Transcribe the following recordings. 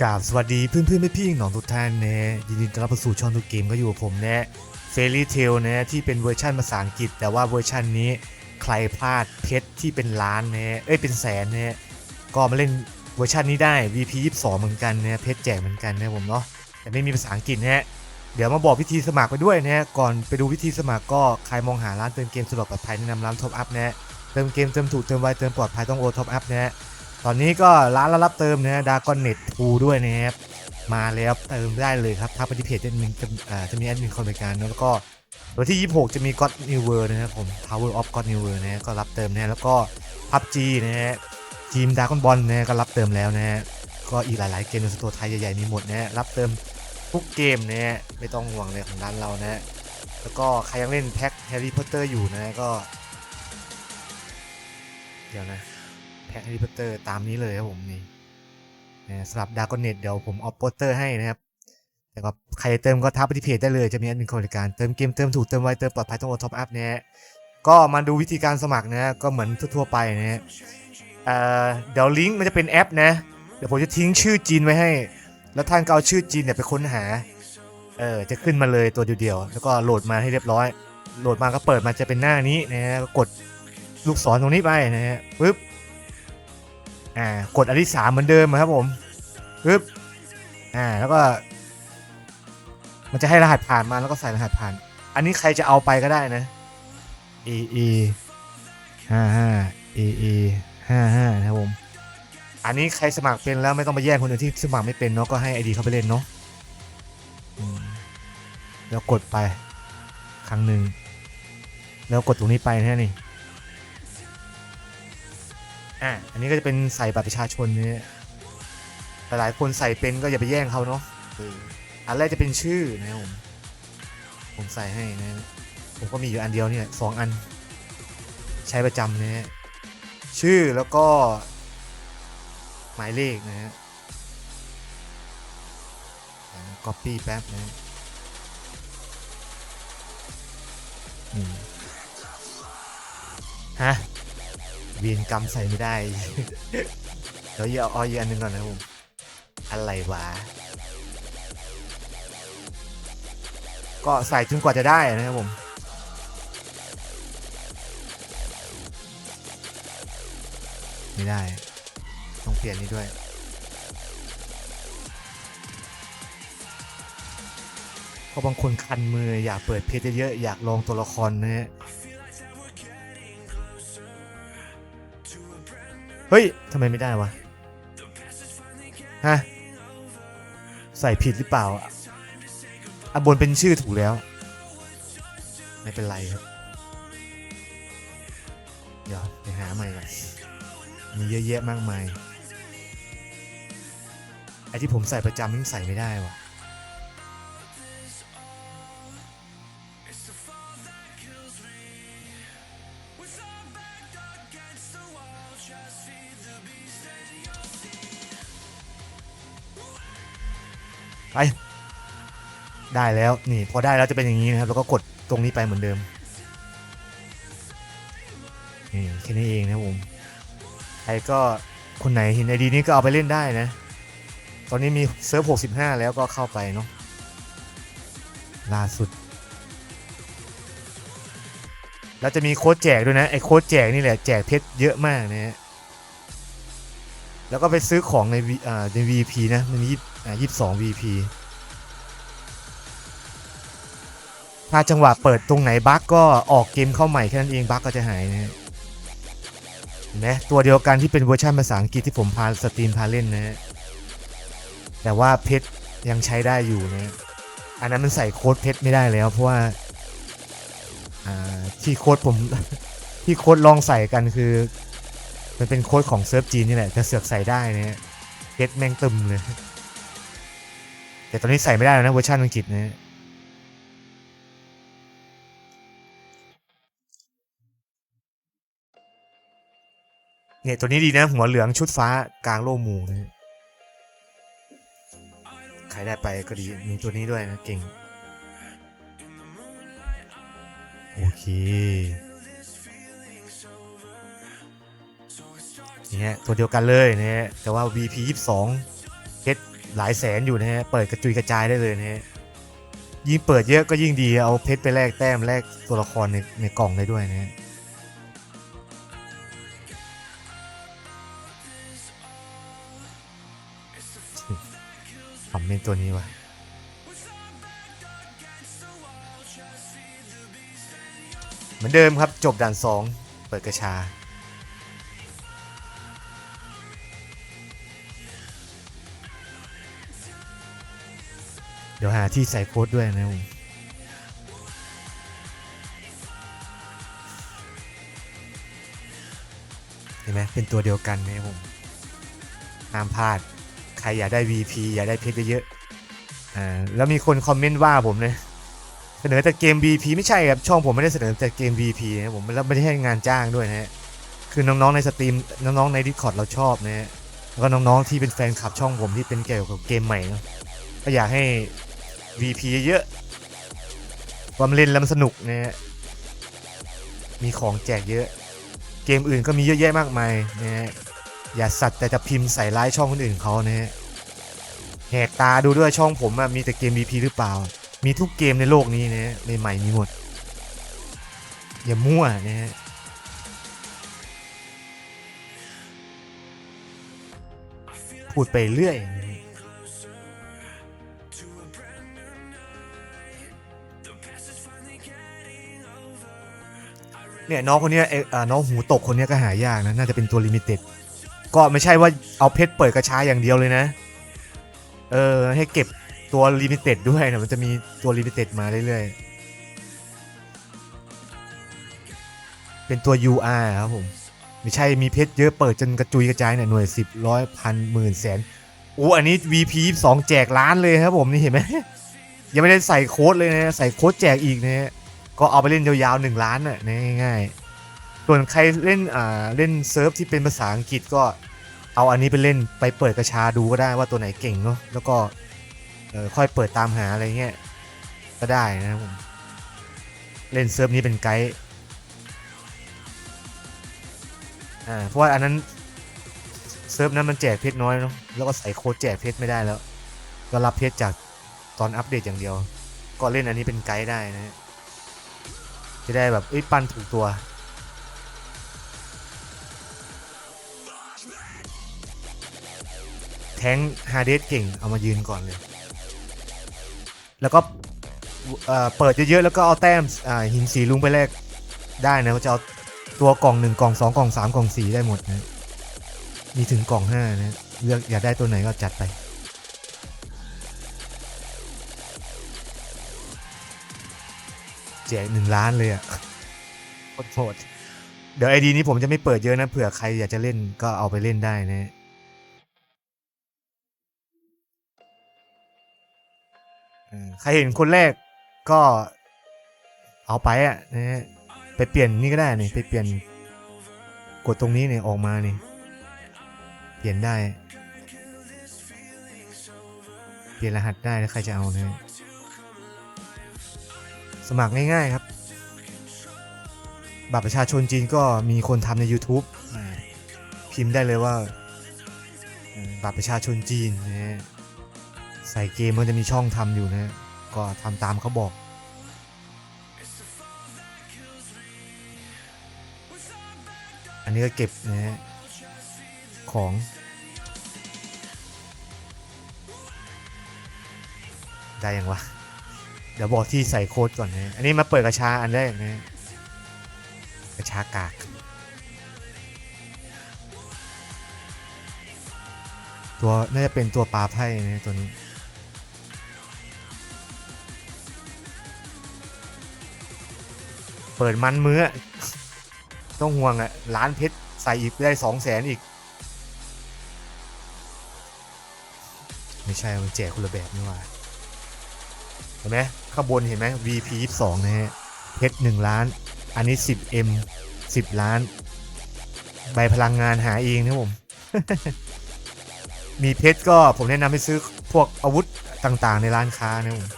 กราบสวัสดีเพื่อนเพื่อนๆพี่ๆน้องทุกท่านนะยินดีต้อนรับเข้าสู่ช่องทุกเกมก็อยู่กับผมนะเฟร y ่เทลนะที่เป็นเวอร์ชันภาษาอังกฤษ แต่ว่าเวอร์ชันนี้ใครพลาดเพชรที่เป็นล้านนะเอ้ยเป็นแสนนะก็มาเล่นเวอร์ชันนี้ได้ VP 22 เหมือนกันนะเพชรแจกเหมือนกันนะผมเนาะแต่ไม่มีภาษาอังกฤษนะเดี๋ยวมาบอกวิธีสมัครไปด้วยนะก่อนไปดูวิธีสมัครก็ใครมองหาร้านเติมเกมสะดวกปลอดภัยแนะนำร้านท็อปอัพนะเติมเกมเติมถูกเติมไวเติมปลอดภัยต้องโอท็อปอัพนะ ตอนนี้ก็ร้านรับเติมนะดากอนเน็ตทูด้วยนะครับมาแล้วเติมได้เลยครับทักไปที่เพจจะมีจะมีแอดมินคอยบริการแล้วก็วันที่ 26 จะมี God New World นะครับผม Power of God New World นะก็รับเติมนะแล้วก็ PUBG นะฮะทีมดากอนบอลนะก็รับเติมแล้วนะฮะก็อีกหลาย ๆ เกมในสตัวไทยใหญ่ๆมีหมดนะฮะรับเติมทุกเกมนะฮะไม่ต้องห่วงเลยของร้านเรานะฮะแล้วก็ใครยังเล่นแพ็คแฮร์รี่พอตเตอร์อยู่นะก็ เดี๋ยวนะ แพ็คแฮร์รี่พอตเตอร์ตามนี้เลยครับผมนี่สำหรับดากอนเน็ตเดี๋ยวผมเอาโปสเตอร์ให้นะครับแต่ก็ใครจะเติมก็ทักไปที่เพจได้เลยจะมีแอดมินคอยบริการเติมเกมเติมถูกเติมไวเติมปลอดภัยต้องโอท็อปอัพนะฮะก็มาดูวิธีการสมัครนะก็เหมือนทั่วๆไปนะฮะเอ่อเดี๋ยวลิงก์มันจะเป็นแอปนะเดี๋ยวผมจะทิ้งชื่อจีนไว้ให้ แล้วท่านก็เอาชื่อจีนเนี่ยไปค้นหาเออจะขึ้นมาเลยตัวเดียวๆแล้วก็โหลดมาให้เรียบร้อย โหลดมาก็เปิดมาจะเป็นหน้านี้นะฮะก็กดลูกศรตรงนี้ไปนะฮะปึ๊บ อ่ากดอันที่สามเหมือนเดิมครับผมปึ๊บอ่าแล้วก็ มันจะให้รหัสผ่านมาแล้วก็ใส่รหัสผ่าน อันนี้ใครจะเอาไปก็ได้นะ e e ห้าห้า e e ห้าห้านะครับผมอันนี้ใครสมัครเป็นแล้วไม่ต้องไปแย่งคนอื่นที่สมัครไม่เป็นเนาะก็ให้ไอดีเขาไปเล่นเนาะแล้วกดไป ครั้งหนึ่งแล้วกดตรงนี้ไปนะนี่ อะอันนี้ก็จะเป็นใส่บัตรประชาชนเนี่ยหลายๆคนใส่เป็นก็อย่าไปแย่งเขาเนาะอันแรกจะเป็นชื่อนะผมผมใส่ให้นะ ผมก็มีอยู่อันเดียวเนี่ยสองอัน ใช้ประจำนะฮะชื่อแล้วก็ หมายเลขนะฮะก๊อปปี้แป๊บนะฮะ เวียนกรรมใส่ไม่ได้เดี๋ยวเอาออีกอันหนึ่งก่อนนะครับผมอะไรวะก็ใส่จนกว่าจะได้นะครับผมไม่ได้ ต้องเปลี่ยนนี้ด้วย เพราะบางคนคันมืออยากเปิดเพจเยอะๆอยากลองตัวละครนะฮะ เฮ้ยทำไมไม่ได้วะ ฮะ ใส่ผิดหรือเปล่าอะบนเป็นชื่อถูกแล้ว ไม่เป็นไรครับ เดี๋ยวไปหาใหม่ก่อนมีเยอะแยะมากมาย ไอที่ผมใส่ประจำยิ่งใส่ไม่ได้วะ ไป ได้แล้วนี่พอได้แล้วจะเป็นอย่างนี้นะครับแล้วก็กดตรงนี้ไปเหมือนเดิมนี่แค่นี้เองนะผมใครก็คนไหนเห็นไอดีนี้ก็เอาไปเล่นได้นะ ตอนนี้มีเซิร์ฟ 65 แล้วก็เข้าไปเนาะล่าสุด แล้วจะมีโค้ดแจกด้วยนะ ไอโค้ดแจกนี่แหละแจกเพชรเยอะมากนะฮะแล้วก็ไปซื้อของในอ่าใน VP นะมันมี อ่า22 VP ถ้าจังหวะเปิดตรงไหนบั๊กก็ออกเกมเข้าใหม่แค่นั้นเองบั๊กก็จะหายนะฮะเห็นไหมตัวเดียวกันที่เป็นเวอร์ชันภาษาอังกฤษที่ผมพาสตรีมพาเล่นนะ แต่ว่าเพชรยังใช้ได้อยู่นะ อันนั้นมันใส่โค้ดเพชรไม่ได้แล้ว เพราะว่าที่โค้ดผมที่โค้ดลองใส่กันคือ มันเป็นโค้ดของเซิร์ฟจีนนี่แหละจะเสือกใส่ได้นะฮะเพชรแม่งตึมเลย แต่ตอนนี้ใส่ไม่ได้แล้วนะเวอร์ชันอังกฤษนะเนี่ยตัวนี้ดีนะ หัวเหลืองชุดฟ้ากลางโล่หมูนะใครได้ไปก็ดี มีตัวนี้ด้วยนะเก่ง โอเคนี่ฮะตัวเดียวกันเลยนะฮะแต่ว่า VP 22 หลายแสนอยู่นะฮะ เปิดกระจุยกระจายได้เลยนะฮะ ยิ่งเปิดเยอะก็ยิ่งดี เอาเพชรไปแลกแต้มแลกตัวละครในในกล่องได้ด้วยนะฮะทำเป็นตัวนี้วะเหมือนเดิมครับจบด่าน 2 เปิดกระชา เดี๋ยวหาที่ใส่โค้ดด้วยนะผมเห็นไหมเป็นตัวเดียวกันนะครับผมห้ามพลาด ใครอยากได้ VP อยากได้เพชรเยอะๆอ่าแล้วมีคนคอมเมนต์ว่าผมเนะเสนอแต่เกม VP ไม่ใช่ครับ ช่องผมไม่ได้เสนอแต่เกม VP นะผมแล้วไม่ได้ให้งานจ้างด้วยนะฮะคือน้องๆในสตรีมน้องๆใน Discord เราชอบนะฮะแล้วก็น้องๆที่เป็นแฟนคลับช่องผมที่เป็นเกี่ยวกับเกมใหม่นะก็อยากให้ VP เยอะๆความเล่นแล้วมันสนุกนะฮะมีของแจกเยอะ เกมอื่นก็มีเยอะแยะมากมายนะฮะอย่าสัตว์แต่จะพิมพ์ใส่ร้ายช่องคนอื่นเขานะฮะแหกตาดูด้วยช่องผมอะมีแต่เกม VP หรือเปล่า มีทุกเกมในโลกนี้นะฮะใหม่ๆมีหมด อย่ามั่วนะฮะพูดไปเรื่อยนะ เนี่ยน้องคนเนี้ยเอ่ออ่าน้องหูตกคนเนี้ยก็หายากนะน่าจะเป็นตัวลิมิเต็ดก็ไม่ใช่ว่าเอาเพชรเปิดกระชาอย่างเดียวเลยนะ เออให้เก็บตัวลิมิเต็ดด้วยนะมันจะมีตัวลิมิเต็ดมาเรื่อยๆ เป็นตัว UR ครับผม ไม่ใช่มีเพชรเยอะเปิดจนกระจุยกระจายเนี่ยหน่วยสิบร้อยพันหมื่นแสนโอ้อันนี้ VP 2แจกล้านเลยครับผมนี่เห็นไหมยังไม่ได้ใส่โค้ดเลยนะใส่โค้ดแจกอีกนะฮะ ก็เอาไปเล่นยาวๆหนึ่งล้านน่ะง่ายๆส่วนใครเล่นอ่าเล่นเซิร์ฟที่เป็นภาษาอังกฤษก็เอาอันนี้ไปเล่นไปเปิดกระชาดูก็ได้ว่าตัวไหนเก่งเนาะแล้วก็เออค่อยเปิดตามหาอะไรเงี้ยก็ได้นะครับผมเล่นเซิร์ฟนี้เป็นไกด์อ่าเพราะว่าอันนั้นเซิร์ฟนั้นมันแจกเพชรน้อยเนาะแล้วก็ใส่โค้ดแจกเพชรไม่ได้แล้ว ก็รับเพชรจากตอนอัปเดตอย่างเดียว ก็เล่นอันนี้เป็นไกด์ได้นะฮะ จะได้แบบเอ้ยปั้นถูกตัว แทงฮาเดสเก่งเอามายืนก่อนเลย แล้วก็เปิดเยอะๆแล้วก็เอาแต้มหินสีลุงไปแลกได้นะเขาจะเอาตัวกล่องหนึ่งกล่องสองกล่องสามกล่องสี่ได้หมดนะ มีถึงกล่องห้านะ เลือกอยากได้ตัวไหนก็จัดไป แจกหนึ่งล้านเลยอะโคตรโหดเดี๋ยวไอดีนี้ผมจะไม่เปิดเยอะนะเผื่อใครอยากจะเล่นก็เอาไปเล่นได้นะเออใครเห็นคนแรกก็เอาไปอะนะฮะไปเปลี่ยนนี่ก็ได้นี่ไปเปลี่ยนกดตรงนี้เนี่ยออกมานี่เปลี่ยนได้ เปลี่ยนรหัสได้ถ้าใครจะเอานะฮะ สมัครง่ายๆครับ บัตรประชาชนจีนก็มีคนทำใน YouTube พิมพ์ได้เลยว่าบัตรประชาชนจีนนะใส่เกมมันจะมีช่องทำอยู่นะ ก็ทำตามเขาบอกอันนี้ก็เก็บนะฮะของ ได้ยังวะ ดี๋ยวบอกที่ใส่โค้ดก่อนนะ อันนี้มาเปิดกระชาอันแรกนะ กระชากาก ตัวน่าจะเป็นตัวปลาไพ่นะตัวนี้เปิดมันมืออต้องห่วงอะล้านเพชรใส่อีกได้สองแสนอีก ไม่ใช่มันแจกคนละแบบนี่ว่า เห็นไหมข้างบนเห็นไหม VP 22นะฮะเพชร1ล้าน อันนี้ 10M 10 ล้าน ใบพลังงานหาเองนะผม มีเพชรก็ผมแนะนำให้ซื้อพวกอาวุธต่างๆ ในร้านค้านะผม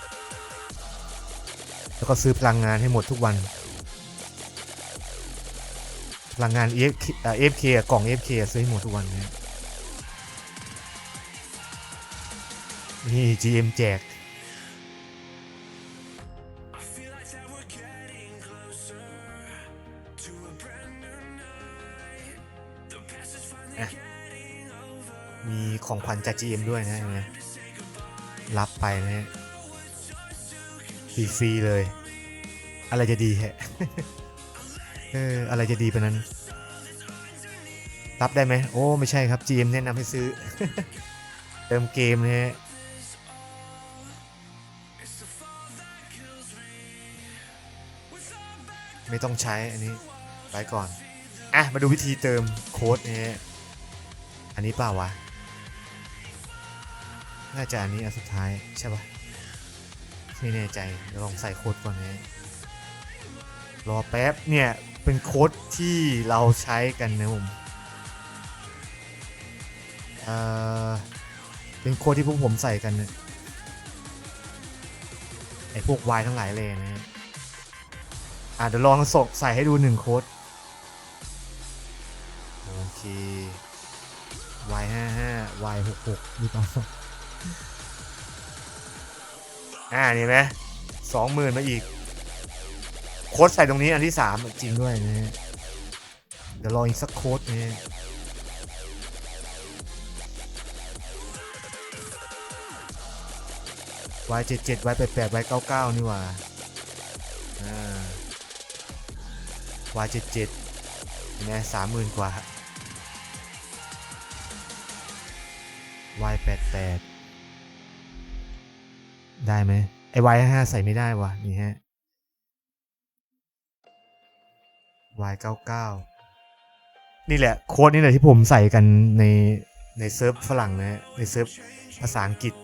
แล้วก็ซื้อพลังงานให้หมดทุกวัน พลังงาน AFK เอ่อ AFK กล่อง AFK อะซื้อให้หมดทุกวันนะนี่ GM แจก ของขวัญจาก GM ด้วยนะเนไหมรับไปนะฮะฟรีๆเลย อะไรจะดีฮะเอออะไรจะดีไปนั้น รับได้ไหมโอ้ ไม่ใช่ครับ GM แนะนำให้ซื้อ เติมเกมนะฮะไม่ต้องใช้อันนี้ไปก่อน อะ มาดูวิธีเติมโค้ดนะฮะอันนี้เปล่าวะ น่าจะอันนี้อันสุดท้ายใช่ปะไม่แน่ใจเดี๋ยวลองใส่โค้ดก่อนนะรอแป๊บเนี่ย เป็นโค้ดที่เราใช้กันนะผมเอ่อเป็นโค้ดที่พวกผมใส่กันนะไอพวกวายทั้งหลายเลยนะ อะเดี๋ยวลองส่งใส่ให้ดูหนึ่งโค้ดโอเค y ห้าห้า y หกหกนี่ป่ะ อ่านี่ไหมสองหมื่นมาอีก โค้ดใส่ตรงนี้อันที่สามจริงด้วยนะเดี๋ยวรออีกสักโค้ดนะฮะ y เจ็ดเจ็ด y แปดแปด y เก้าเก้านี่ว่าอ่า y เจ็ดเจ็ดเห็นไหมสามหมื่นกว่า y แปดแปด ได้ไหมไอ้ y ห้าใส่ไม่ได้วะนี่ฮะ y เก้าเก้านี่แหละโค้ดนี่แหละที่ผมใส่กันในในเซิร์ฟฝรั่งนะฮะในเซิร์ฟภาษาอังกฤษ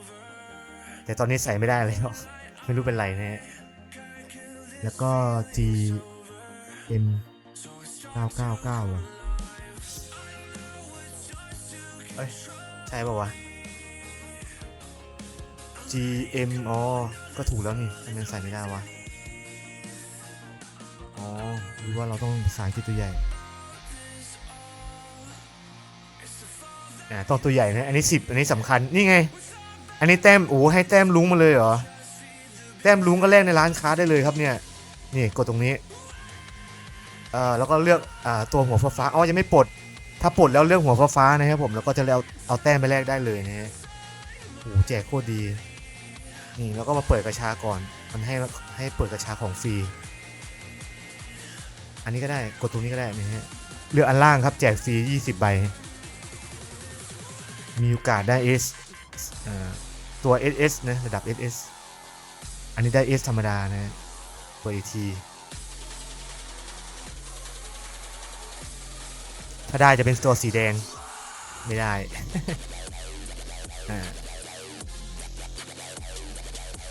แต่ตอนนี้ใส่ไม่ได้เลยไม่รู้เป็นไรนะฮะแล้วก็ G M 999อะเอ้ย ใช่ป่าวะ G M อ๋อ ก็ถูกแล้วนี่ทำไมใส่ไม่ได้วะ อ๋อหรือว่าเราต้องภาษาอังกฤษตัวใหญ่อ่าต้องตัวใหญ่นะ อันนี้10อันนี้สำคัญ นี่ไง อันนี้แต้ม โอ้ให้แต้มลุงมาเลยเหรอ แต้มลุงก็แลกในร้านค้าได้เลยครับเนี่ย นี่กดตรงนี้ เอ่อ แล้วก็เลือกอ่าตัวหัวฟ้าฟ้าอ๋อ ยังไม่ปลด ถ้าปลดแล้วเลือกหัวฟ้าฟ้านะครับผม แล้วก็จะเอาเอาแต้มไปแลกได้เลยนะฮะโอ้แจกโคตรดี นี่แล้วก็มาเปิดกระชาก่อน มันให้ให้เปิดกระชาของฟรี อันนี้ก็ได้กดตรงนี้ก็ได้นะฮะเลือกอันล่างครับแจกฟรี20 ใบ มีโอกาสได้ S อ่าตัว SS นะระดับ SS อันนี้ได้ S ธรรมดานะตัวอีทีถ้าได้จะเป็นตัวสีแดง ไม่ได้อ่า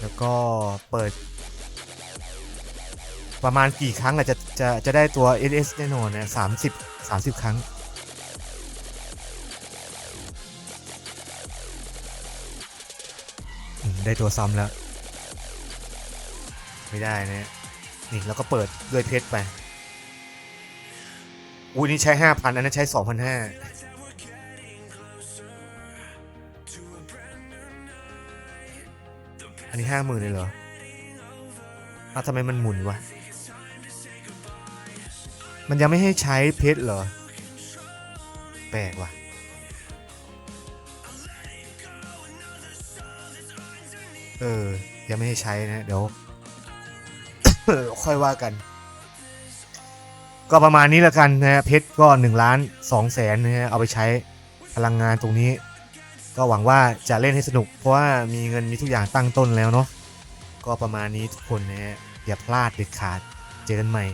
แล้วก็เปิด ประมาณกี่ครั้งอะจะจะจะได้ตัว SS แน่นอนนะสามสิบสามสิบครั้ง ได้ตัวซ้ำแล้ว ไม่ได้นะนี่แล้วก็เปิดด้วยเพชรไป อุ้ยนี่ใช้ห้าพันอันนั้นใช้สองพันห้า นนี้ห้าหมื่นเลยเหรออ้าวทำไมมันหมุนวะ มันยังไม่ให้ใช้เพชรเหรอ แปลกว่ะ เออ ยังไม่ให้ใช้นะ เดี๋ยว ค่อยว่ากัน ก็ประมาณนี้ล้วกันนะเพชรก็1ล้าน2แสนนะฮะเอาไปใช้พลังงานตรงนี้ ก็หวังว่าจะเล่นให้สนุก เพราะว่ามีเงินมีทุกอย่างตั้งต้นแล้วเนาะก็ประมาณนี้ทุกคนนะฮะอย่าพลาดเด็ดขาดเจอกันใหม่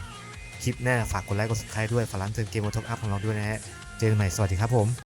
คลิปหน้าฝากกดไลค์กด subscribe ด้วยฝากร้านเติมเกมโอท็อปอัพของเราด้วยนะฮะเจอกันใหม่สวัสดีครับผม